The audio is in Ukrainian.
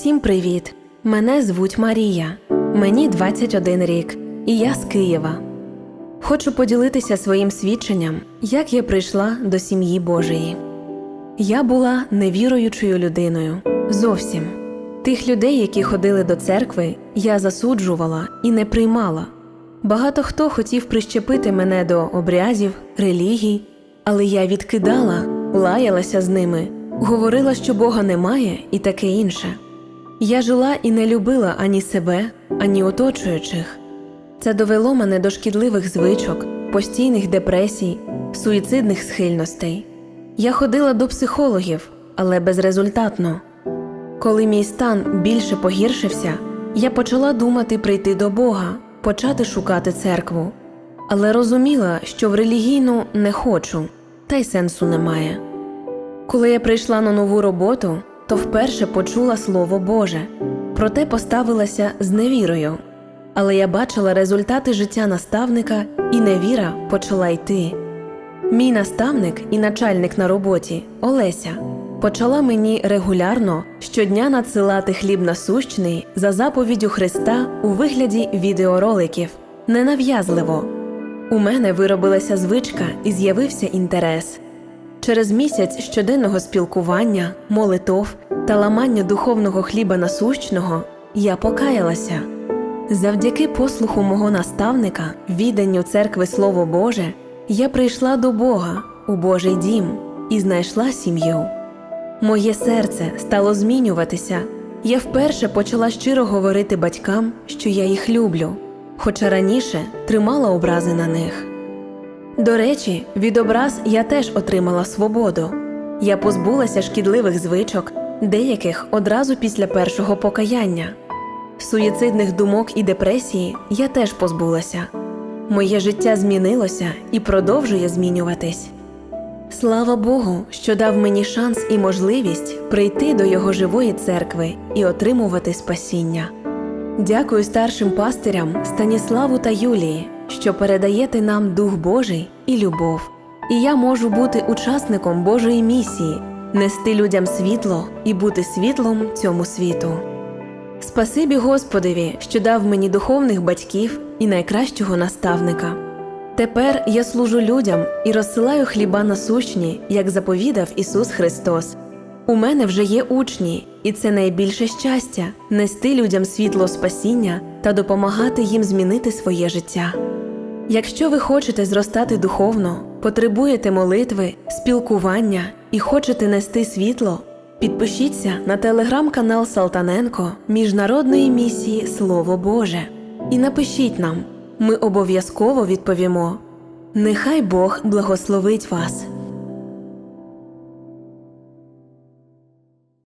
Всім привіт! Мене звуть Марія. Мені 21 рік, і я з Києва. Хочу поділитися своїм свідченням, як я прийшла до сім'ї Божої. Я була невіруючою людиною зовсім. Тих людей, які ходили до церкви, я засуджувала і не приймала. Багато хто хотів прищепити мене до обрязів, релігій, але я відкидала, лаялася з ними, говорила, що Бога немає і таке інше. Я жила і не любила ані себе, ані оточуючих. Це довело мене до шкідливих звичок, постійних депресій, суїцидних схильностей. Я ходила до психологів, але безрезультатно. Коли мій стан більше погіршився, я почала думати прийти до Бога, почати шукати церкву, але розуміла, що в релігійну не хочу, та й сенсу немає. Коли я прийшла на нову роботу, то вперше почула Слово Боже, проте поставилася з невірою. Але я бачила результати життя наставника, і невіра почала йти. Мій наставник і начальник на роботі Олеся почала мені регулярно щодня надсилати хліб насущний за заповіддю Христа у вигляді відеороликів ненав'язливо. У мене виробилася звичка і з'явився інтерес. Через місяць щоденного спілкування, молитов та ламання духовного хліба насущного я покаялася. Завдяки послуху мого наставника, відданню церкви Слово Боже, я прийшла до Бога у Божий дім і знайшла сім'ю. Моє серце стало змінюватися. Я вперше почала щиро говорити батькам, що я їх люблю, хоча раніше тримала образи на них. До речі, від образ я теж отримала свободу. Я позбулася шкідливих звичок, деяких одразу після першого покаяння. Суїцидних думок і депресії я теж позбулася. Моє життя змінилося і продовжує змінюватись. Слава Богу, що дав мені шанс і можливість прийти до його живої церкви і отримувати спасіння. Дякую старшим пастирям Станіславу та Юлії, що передаєте нам Дух Божий і любов. І я можу бути учасником Божої місії, нести людям світло і бути світлом цьому світу. Спасибі Господеві, що дав мені духовних батьків і найкращого наставника. Тепер я служу людям і розсилаю хліба насущні, як заповідав Ісус Христос. У мене вже є учні, і це найбільше щастя нести людям світло спасіння та допомагати їм змінити своє життя. Якщо ви хочете зростати духовно, потребуєте молитви, спілкування і хочете нести світло, підпишіться на телеграм-канал Салтаненко Міжнародної місії Слово Боже і напишіть нам, ми обов'язково відповімо. Нехай Бог благословить вас.